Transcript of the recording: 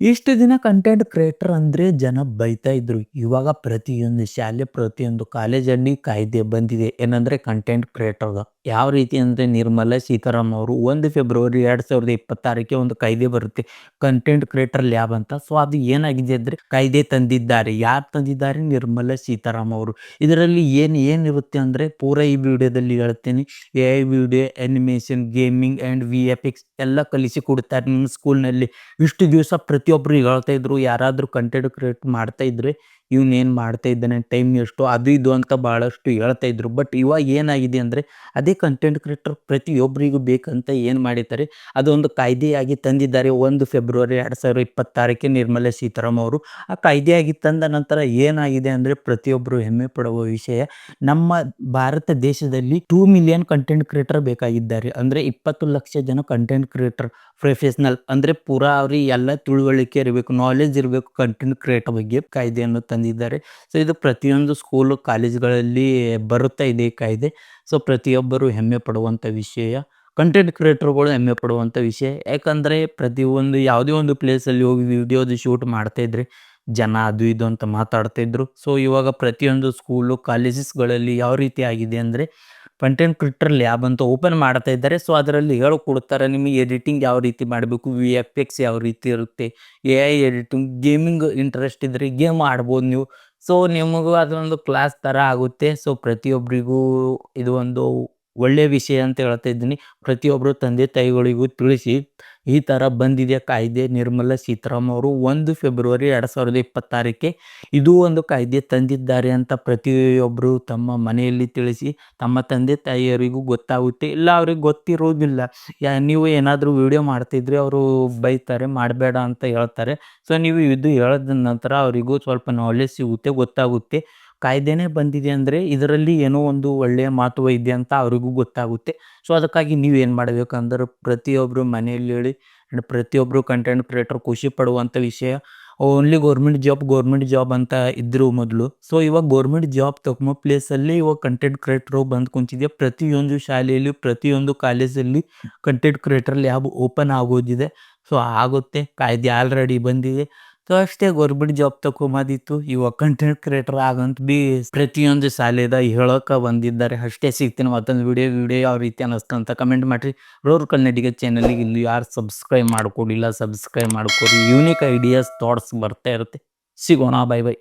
ಇಷ್ಟು ದಿನ content creator ಅಂದ್ರೆ ಜನ ಬೈತಾ ಇದ್ರು. ಇವಾಗ ಪ್ರತಿಯೊಂದು ಶಾಲೆ, ಪ್ರತಿಯೊಂದು ಕಾಲೇಜಲ್ಲಿ ಕಾಯ್ದೆ ಬಂದಿದೆ. ಏನಂದ್ರೆ ಕಂಟೆಂಟ್ ಕ್ರಿಯೇಟರ್ದು ಯಾವ ರೀತಿ ಅಂದ್ರೆ ನಿರ್ಮಲಾ ಸೀತಾರಾಮ್ ಅವರು ಒಂದು ಫೆಬ್ರವರಿ ಎರಡು ಸಾವಿರದ ಇಪ್ಪತ್ತಾರಕ್ಕೆ ಒಂದು ಕಾಯ್ದೆ ಬರುತ್ತೆ. ಕಂಟೆಂಟ್ ಕ್ರಿಯೇಟರ್ ಲ್ಯಾಬ್ ಅಂತ. ಸೊ ಅದು ಏನಾಗಿದೆ ಅಂದರೆ ಕಾಯ್ದೆ ತಂದಿದ್ದಾರೆ. ಯಾರು ತಂದಿದ್ದಾರೆ? ನಿರ್ಮಲಾ ಸೀತಾರಾಮ್ ಅವರು. ಇದರಲ್ಲಿ ಏನು, ಏನಿರುತ್ತೆ ಅಂದ್ರೆ ಪೂರ ಈ ವಿಡಿಯೋದಲ್ಲಿ ಹೇಳ್ತೇನೆ. A I video animation gaming and V F X ಎಲ್ಲ ಕಲಿಸಿ ಕೊಡ್ತಾರೆ ನಿಮ್ಮ ಸ್ಕೂಲ್ನಲ್ಲಿ ಇಷ್ಟು ದಿವಸ ಪ್ರತಿಯೊಬ್ಬರು ಹೇಳ್ತಾ ಇದ್ರು ಯಾರಾದರೂ ಕಂಟೆಂಟ್ ಕ್ರಿಯೇಟ್ ಮಾಡ್ತಾ ಇದ್ರೆ ಇವ್ನು ಏನು ಮಾಡ್ತಾ ಇದ್ದಾನೆ, ಟೈಮ್ ಎಷ್ಟು, ಅದು ಇದು ಅಂತ ಭಾಳಷ್ಟು ಹೇಳ್ತಾ ಇದ್ರು. ಬಟ್ ಇವಾಗ ಏನಾಗಿದೆ ಅಂದರೆ, ಅದೇ ಕಂಟೆಂಟ್ ಕ್ರಿಯೇಟರ್ ಪ್ರತಿಯೊಬ್ಬರಿಗೂ ಬೇಕಂತ ಏನು ಮಾಡಿದ್ದಾರೆ, ಅದೊಂದು ಕಾಯ್ದೆಯಾಗಿ ತಂದಿದ್ದಾರೆ. ಒಂದು ಫೆಬ್ರವರಿ ಎರಡು ಸಾವಿರದ ಇಪ್ಪತ್ತಾರಕ್ಕೆ ನಿರ್ಮಲಾ ಸೀತಾರಾಮ್ ಅವರು. ಆ ಕಾಯ್ದೆಯಾಗಿ ತಂದ ನಂತರ ಏನಾಗಿದೆ ಅಂದರೆ ಪ್ರತಿಯೊಬ್ಬರು ಹೆಮ್ಮೆ ಪಡುವ ವಿಷಯ, ನಮ್ಮ ಭಾರತ ದೇಶದಲ್ಲಿ ಟೂ ಮಿಲಿಯನ್ ಕಂಟೆಂಟ್ ಕ್ರಿಯೇಟರ್ ಬೇಕಾಗಿದ್ದಾರೆ. ಅಂದರೆ ಇಪ್ಪತ್ತು ಲಕ್ಷ ಜನ ಕಂಟೆಂಟ್ ಕ್ರಿಯೇಟರ್ ಪ್ರೊಫೆಷನಲ್ ಅಂದರೆ ಪೂರಾ ಅವ್ರಿಗೆ ಎಲ್ಲ ತಿಳುವಳಿಕೆ ಇರಬೇಕು ನಾಲೆಜ್ ಇರಬೇಕು ಕಂಟೆಂಟ್ ಕ್ರಿಯೇಟರ್ ಬಗ್ಗೆ ಕಾಯ್ದೆಯನ್ನು ತಂದಿದ್ದಾರೆ. ಸೊ, ಇದು ಪ್ರತಿಯೊಂದು ಸ್ಕೂಲು ಕಾಲೇಜ್ಗಳಲ್ಲಿ ಬರುತ್ತಾ ಇದೆ ಈ ಕಾಯ್ದೆ. ಸೊ, ಪ್ರತಿಯೊಬ್ಬರು ಹೆಮ್ಮೆ ಪಡುವಂಥ ವಿಷಯ ಕಂಟೆಂಟ್ ಕ್ರಿಯೇಟರ್ಗಳು ಹೆಮ್ಮೆ ಪಡುವಂಥ ವಿಷಯ. ಯಾಕಂದರೆ ಪ್ರತಿಯೊಂದು ಯಾವುದೇ ಒಂದು ಪ್ಲೇಸಲ್ಲಿ ಹೋಗಿ ವಿಡಿಯೋದು ಶೂಟ್ ಮಾಡ್ತಾ ಇದ್ರೆ, ಜನ ಅದು ಇದು ಅಂತ ಮಾತಾಡ್ತಾ ಇದ್ರು. ಸೊ, ಇವಾಗ ಪ್ರತಿಯೊಂದು ಸ್ಕೂಲು ಕಾಲೇಜಸ್ಗಳಲ್ಲಿ ಯಾವ ರೀತಿ ಆಗಿದೆ ಅಂದರೆ ಕಂಟೆಂಟ್ ಕ್ರಿಯೇಟರ್ ಲ್ಯಾಬ್ ಅಂತ ಓಪನ್ ಮಾಡ್ತಾ ಇದ್ದಾರೆ. ಸೊ ಅದರಲ್ಲಿ ಹೇಳ್ಕೊಡ್ತಾರೆ ನಿಮಗೆ ಎಡಿಟಿಂಗ್ ಯಾವ ರೀತಿ ಮಾಡಬೇಕು ವಿ ಎಫ್ ಎಕ್ಸ್ ಯಾವ ರೀತಿ ಇರುತ್ತೆ A I editing gaming interest ಇದ್ದರೆ ಗೇಮ್ ಆಡ್ಬೋದು ನೀವು. ಸೊ ನಿಮಗೂ ಅದೊಂದು ಕ್ಲಾಸ್ ಥರ ಆಗುತ್ತೆ. ಸೊ ಪ್ರತಿಯೊಬ್ಬರಿಗೂ ಇದು ಒಂದು ಒಳ್ಳೆಯ ವಿಷಯ ಅಂತ ಹೇಳ್ತಾ ಇದ್ದೀನಿ. ಪ್ರತಿಯೊಬ್ಬರು ತಂದೆ ತಾಯಿಗಳಿಗೂ ತಿಳಿಸಿ. ಈ ಥರ ಬಂದಿದೆ ಕಾಯ್ದೆ ನಿರ್ಮಲಾ ಸೀತಾರಾಮ್ ಅವರು ಒಂದು ಫೆಬ್ರವರಿ ಎರಡು ಸಾವಿರದ ಇಪ್ಪತ್ತಾರಕ್ಕೆ ಇದು ಒಂದು ಕಾಯ್ದೆ ತಂದಿದ್ದಾರೆ ಅಂತ ಪ್ರತಿಯೊಬ್ಬರು ತಮ್ಮ ಮನೆಯಲ್ಲಿ ತಿಳಿಸಿ, ತಮ್ಮ ತಂದೆ ತಾಯಿಯರಿಗೂ ಗೊತ್ತಾಗುತ್ತೆ. ಇಲ್ಲ, ಅವ್ರಿಗೆ ಗೊತ್ತಿರೋದಿಲ್ಲ. ಯಾ, ನೀವು ಏನಾದರೂ ವಿಡಿಯೋ ಮಾಡ್ತಿದ್ರೆ ಅವರು ಬೈತಾರೆ, ಮಾಡಬೇಡ ಅಂತ ಹೇಳ್ತಾರೆ. ಸೊ, ನೀವು ಇದು ಹೇಳಿದ ನಂತರ ಅವರಿಗೂ ಸ್ವಲ್ಪ ನಾಲೆಜ್ ಸಿಗುತ್ತೆ, ಗೊತ್ತಾಗುತ್ತೆ. ಕಾಯ್ದೆನೇ ಬಂದಿದೆ ಅಂದರೆ ಇದರಲ್ಲಿ ಏನೋ ಒಂದು ಒಳ್ಳೆಯ ಮಾತು ಇದೆ ಅಂತ ಅವ್ರಿಗೂ ಗೊತ್ತಾಗುತ್ತೆ. ಸೊ ಅದಕ್ಕಾಗಿ ನೀವು ಏನು ಮಾಡಬೇಕಂದ್ರೆ ಪ್ರತಿಯೊಬ್ಬರು ಮನೆಯಲ್ಲಿ ಹೇಳಿ ಆ್ಯಂಡ್ ಪ್ರತಿಯೊಬ್ಬರು ಕಂಟೆಂಟ್ ಕ್ರಿಯೇಟರ್ ಖುಷಿ ಪಡುವಂಥ ವಿಷಯ only government job government job ಅಂತ ಇದ್ರು ಮೊದಲು. ಸೊ ಇವಾಗ ಗೌರ್ಮೆಂಟ್ ಜಾಬ್ ತಗೊಂಬೋ ಪ್ಲೇಸಲ್ಲಿ ಇವಾಗ ಕಂಟೆಂಟ್ ಕ್ರಿಯೇಟರ್ ಬಂದು ಕುಂತಿದೆ ಪ್ರತಿಯೊಂದು ಶಾಲೆಯಲ್ಲಿ, ಪ್ರತಿಯೊಂದು ಕಾಲೇಜಲ್ಲಿ ಕಂಟೆಂಟ್ ಕ್ರಿಯೇಟರ್ ಲ್ಯಾಬ್ ಓಪನ್ ಆಗೋದಿದೆ. ಸೊ ಆಗುತ್ತೆ, ಕಾಯ್ದೆ ಆಲ್ರೆಡಿ ಬಂದಿದೆ. ಸೊ ಅಷ್ಟೇ ಗೌರ್ಮೆಂಟ್ ಜಾಬ್ ತಗೊಂಬಂದಿತ್ತು ಇವಾಗ ಕಂಟೆಂಟ್ ಕ್ರಿಯೇಟರ್ ಆಗಂತ ಬಿ ಪ್ರತಿಯೊಂದು ಶಾಲೆದ ಹೇಳೋಕೆ ಬಂದಿದ್ದಾರೆ. ಅಷ್ಟೇ ಸಿಗ್ತೀನಿ ಮತ್ತೊಂದು ವಿಡಿಯೋ ವಿಡಿಯೋ ಯಾವ ರೀತಿ ಅನ್ನಿಸ್ತು ಅಂತ ಕಮೆಂಟ್ ಮಾಡಿರಿ. ರೋರ್ ಕನ್ನಡಿಗ ಚಾನಲ್ಗೆ ಇಲ್ಲಿ ಯಾರು ಸಬ್ಸ್ಕ್ರೈಬ್ ಮಾಡ್ಕೊಡಿಲ್ಲ ಸಬ್ಸ್ಕ್ರೈಬ್ ಮಾಡ್ಕೊಡಿ. ಯೂನಿಕ್ ಐಡಿಯಾಸ್ ಥಾಟ್ಸ್ ಬರ್ತಾ ಇರುತ್ತೆ. ಸಿಗೋಣ ಬೈ ಬೈ